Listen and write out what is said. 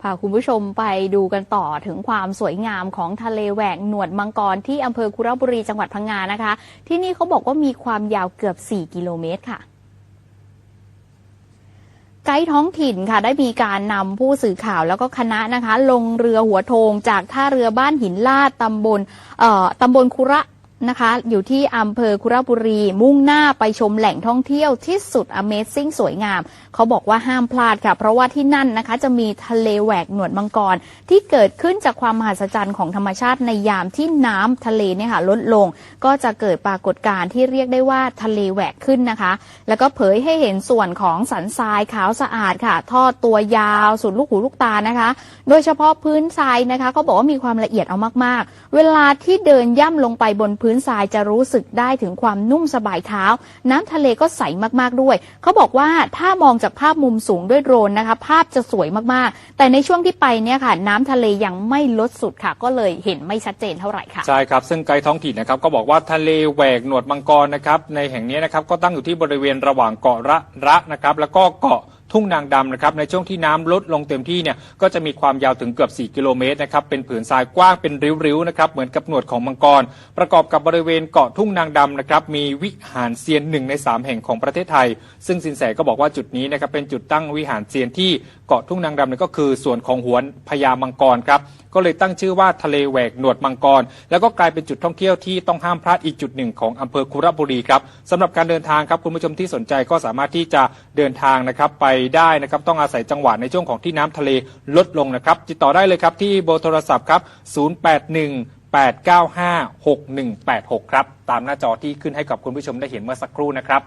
พาคุณผู้ชมไปดูกันต่อถึงความสวยงามของทะเลแหวกหนวดมังกรที่อำเภอคุระบุรีจังหวัดพังงานะคะ ที่นี่เขาบอกว่ามีความยาวเกือบ 4 กิโลเมตรค่ะไกด์ท้องถิ่นค่ะได้มีการนำผู้สื่อข่าวแล้วก็คณะนะคะ ลงเรือหัวโทงจากท่าเรือบ้านหินลาดตำบลเอ่อตำบลคุระ นะคะ อยู่ที่อำเภอคุระบุรี มุ่งหน้าไปชมแหล่งท่องเที่ยวที่สุด Amazing สวยงาม เขาบอกว่าห้ามพลาดค่ะ เพราะว่าที่นั่นนะคะจะมีทะเลแหวกหนวดมังกร ที่เกิดขึ้นจากความมหัศจรรย์ของธรรมชาติในยามที่น้ำทะเลเนี่ยค่ะลดลง ก็จะเกิดปรากฏการณ์ที่เรียกได้ว่าทะเลแหวกขึ้นนะคะ แล้วก็เผยให้เห็นส่วนของสันทรายขาวสะอาดค่ะ ทอดตัวยาวสุดลูกหูลูกตานะคะ โดยเฉพาะพื้นทรายนะคะเขาบอกว่ามีความละเอียดเอามากๆ เวลาที่เดินย่ำลงไปบนพื้นื้นทรายจะรู้สึกได้ถึงความนุ่มสบายเท้า น้ำทะเลก็ใสมากๆด้วย เขาบอกว่าถ้ามองจากภาพมุมสูงด้วยโดรนนะคะ ภาพจะสวยมากๆ แต่ในช่วงที่ไปเนี่ยค่ะ น้ำทะเลยังไม่ลดสุดค่ะ ก็เลยเห็นไม่ชัดเจนเท่าไหร่ค่ะ ใช่ครับ ซึ่งไกด์ท้องถิ่นนะครับก็บอกว่าทะเลแหวกหนวดมังกรนะครับในแห่งนี้นะครับก็ตั้งอยู่ที่บริเวณระหว่างเกาะระระนะครับแล้วก็เกาะ ทุ่งนางดำนะครับในช่วงที่น้ำลดลงเต็มที่เนี่ยก็จะมีความยาวถึงเกือบ 4 กิโลเมตรนะครับเป็นผืนทรายกว้างเป็นริ้วๆนะครับเหมือนกับหนวดของมังกร ประกอบกับบริเวณเกาะทุ่งนางดำนะครับมีวิหารเซียนหนึ่งใน 3 แห่งของประเทศไทย ซึ่งสินแสก็บอกว่าจุดนี้นะครับเป็นจุดตั้งวิหารเซียนที่เกาะทุ่งนางดำเนี่ยก็คือส่วนของหวนพญามังกรครับก็เลยตั้งชื่อว่าทะเลแหวกหนวดมังกร แล้วก็กลายเป็นจุดท่องเที่ยวที่ต้องห้ามพลาดอีกจุดหนึ่งของอำเภอคุระบุรีครับสำหรับการเดินทางครับคุณผู้ชมที่สนใจก็สามารถที่จะเดินทางนะครับไปได้นะครับต้องอาศัยจังหวะในช่วงของที่น้ำทะเลลดลงนะครับติดต่อได้เลยครับที่เบอร์โทรศัพท์ครับ081 895 6186 ครับ ตามหน้าจอที่ขึ้นให้กับคุณผู้ชมได้เห็นเมื่อสักครู่นะครับ